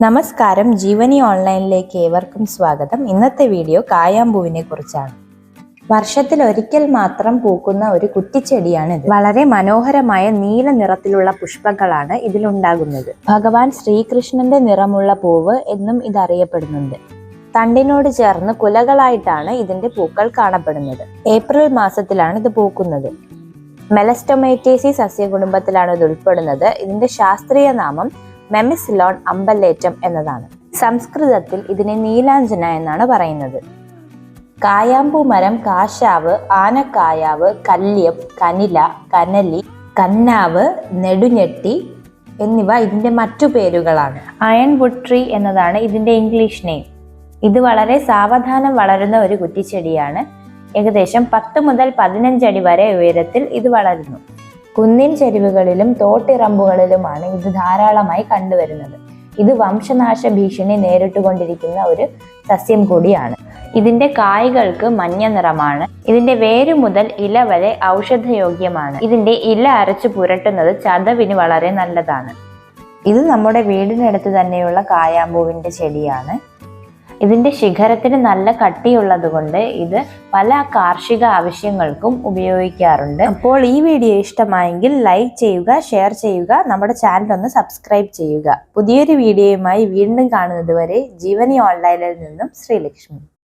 നമസ്കാരം. ജീവനി ഓൺലൈനിലേക്ക് ഏവർക്കും സ്വാഗതം. ഇന്നത്തെ വീഡിയോ കായാമ്പൂവിനെ കുറിച്ചാണ്. വർഷത്തിൽ ഒരിക്കൽ മാത്രം പൂക്കുന്ന ഒരു കുറ്റിച്ചെടിയാണ് ഇത് വളരെ മനോഹരമായ നീല നിറത്തിലുള്ള പുഷ്പങ്ങളാണ് ഇതിലുണ്ടാകുന്നത്. ഭഗവാൻ ശ്രീകൃഷ്ണന്റെ നിറമുള്ള പൂവ് എന്നും ഇതറിയപ്പെടുന്നുണ്ട്. തണ്ടിനോട് ചേർന്ന് കുലകളായിട്ടാണ് ഇതിന്റെ പൂക്കൾ കാണപ്പെടുന്നത്. ഏപ്രിൽ മാസത്തിലാണ് ഇത് പൂക്കുന്നത്. മെലസ്റ്റൊമേറ്റേസി സസ്യകുടുംബത്തിലാണ് ഇത് ഉൾപ്പെടുന്നത്. ഇതിന്റെ ശാസ്ത്രീയ നാമം മെമിസിലോൺ അമ്പലേറ്റം എന്നതാണ്. സംസ്കൃതത്തിൽ ഇതിനെ നീലാഞ്ജന എന്നാണ് പറയുന്നത്. കായാമ്പൂ മരം കാശാവ് ആനക്കായാവ് കല്യം കനില കനലി കന്നാവ് നെടുഞ്ഞെട്ടി എന്നിവ ഇതിന്റെ മറ്റു പേരുകളാണ്. അയൺ വുഡ് ട്രീ എന്നതാണ് ഇതിന്റെ ഇംഗ്ലീഷ് നെയിം. ഇത് വളരെ സാവധാനം വളരുന്ന ഒരു കുറ്റിച്ചെടിയാണ്. ഏകദേശം പത്ത് മുതൽ പതിനഞ്ചടി വരെ ഉയരത്തിൽ ഇത് വളരുന്നു. കുന്നിൻ ചെരിവുകളിലും തോട്ടിറമ്പുകളിലുമാണ് ഇത് ധാരാളമായി കണ്ടുവരുന്നത്. ഇത് വംശനാശ ഭീഷണി നേരിട്ടുകൊണ്ടിരിക്കുന്ന ഒരു സസ്യം കൂടിയാണ്. ഇതിന്റെ കായ്കൾക്ക് മഞ്ഞ നിറമാണ്. ഇതിന്റെ വേര് മുതൽ ഇല വരെ ഔഷധയോഗ്യമാണ്. ഇതിന്റെ ഇല അരച്ചു പുരട്ടുന്നത് ചതവിന് വളരെ നല്ലതാണ്. ഇത് നമ്മുടെ വീടിനടുത്ത് തന്നെയുള്ള കായാമ്പൂവിന്റെ ചെടിയാണ്. ഇതിന്റെ ശിഖരത്തിന് നല്ല കട്ടിയുള്ളത് കൊണ്ട് ഇത് പല കാർഷിക ആവശ്യങ്ങൾക്കും ഉപയോഗിക്കാറുണ്ട്. അപ്പോൾ ഈ വീഡിയോ ഇഷ്ടമായെങ്കിൽ ലൈക്ക് ചെയ്യുക ഷെയർ ചെയ്യുക നമ്മുടെ ചാനൽ ഒന്ന് സബ്സ്ക്രൈബ് ചെയ്യുക. പുതിയൊരു വീഡിയോയുമായി വീണ്ടും കാണുന്നതുവരെ ജീവനി ഓൺലൈനിൽ നിന്നും ശ്രീലക്ഷ്മി.